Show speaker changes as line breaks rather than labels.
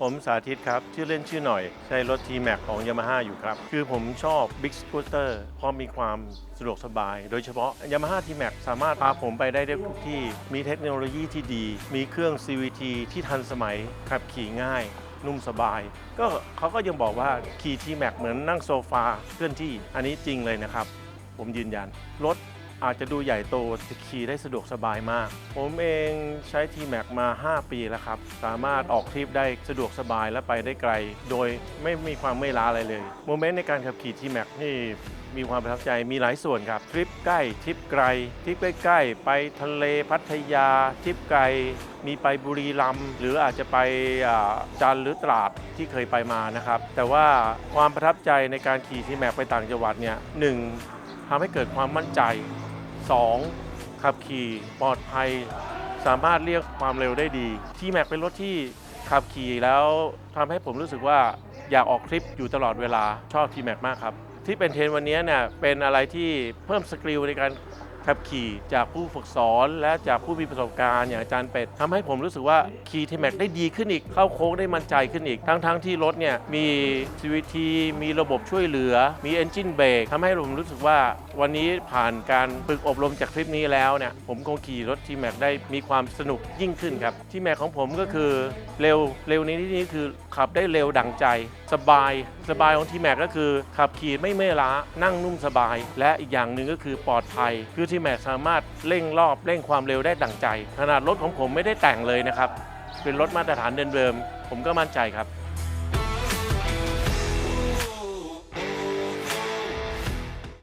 ผมสาธิตครับ ชื่อเล่นชื่อหน่อย ใช้รถ T-Max ของ Yamaha อยู่ครับ คือผมชอบ Big Scooter เพราะมีความสะดวกสบาย โดยเฉพาะ Yamaha T-Max สามารถพาผมไปได้ทุกที่ มีเทคโนโลยีที่ดี มีเครื่อง CVT ที่ทันสมัย ขับขี่ง่าย นุ่มสบาย ก็เขาก็ยังบอกว่าขี่ T-Max เหมือนนั่งโซฟาเคลื่อนที่ อันนี้จริงเลยนะครับ ผมยืนยัน รถ อาจจะดูใหญ่โตแต่ขี่ได้สะดวกสบายมาก ผมเองใช้ T-Max มา 5 ปีแล้วครับ สามารถออกทริปได้สะดวกสบายและไปได้ไกล โดยไม่มีความเมื่อยล้าอะไรเลยโมเมนต์ในการขับขี่ T-Max นี่มีความประทับใจมีหลายส่วนครับ ทริปใกล้ ทริปไกล ทริปใกล้ๆ ไปทะเลพัทยา ทริปไกล มีไปบุรีรัมย์หรืออาจจะไปจันทร์หรือตราดที่เคยไปมานะครับ แต่ว่าความประทับใจในการขี่ T-Max ไปต่างจังหวัดเนี่ยหนึ่งทำให้เกิดความมั่นใจ 2. ขับขี่ปลอดภัย สามารถเรียกความเร็วได้ดีที่แม็กเป็นรถที่ขับขี่แล้วทำให้ผมรู้สึกว่าอยากออกทริปอยู่ตลอดเวลาชอบทีแม็กมากครับ ที่เป็นเทรนวันนี้เนี่ยเป็นอะไรที่เพิ่มสกิลในการ ขับขี่จากผู้ฝึกสอนและจากผู้มีประสบการณ์อย่างอาจารย์เป็ดทำให้ผมรู้สึกว่าขี่ทีแม็กได้ดีขึ้นอีก เข้าโค้งได้มั่นใจขึ้นอีก ทั้งทั้งๆที่รถเนี่ยมี CVT มีระบบช่วยเหลือ มี Engine Brake ทำให้ผมรู้สึกว่าวันนี้ผ่านการฝึกอบรมจากทริปนี้แล้วเนี่ยผมคงขี่รถทีแม็กได้มีความสนุกยิ่งขึ้นครับทีแม็กของผมก็คือเร็วเร็วในที่นี้คือขับได้เร็วดังใจ สบาย สบายของทีแม็กก็คือ ขับขี่ไม่เมื่อยล้านั่งนุ่มสบาย และอีกอย่างหนึ่งก็คือปลอดภัยคือทีแม็กสามารถเร่งรอบเร่งความเร็วได้ดังใจ ขนาดรถของผมไม่ได้แต่งเลยนะครับ เป็นรถมาตรฐานเดิมๆผมก็มั่นใจครับ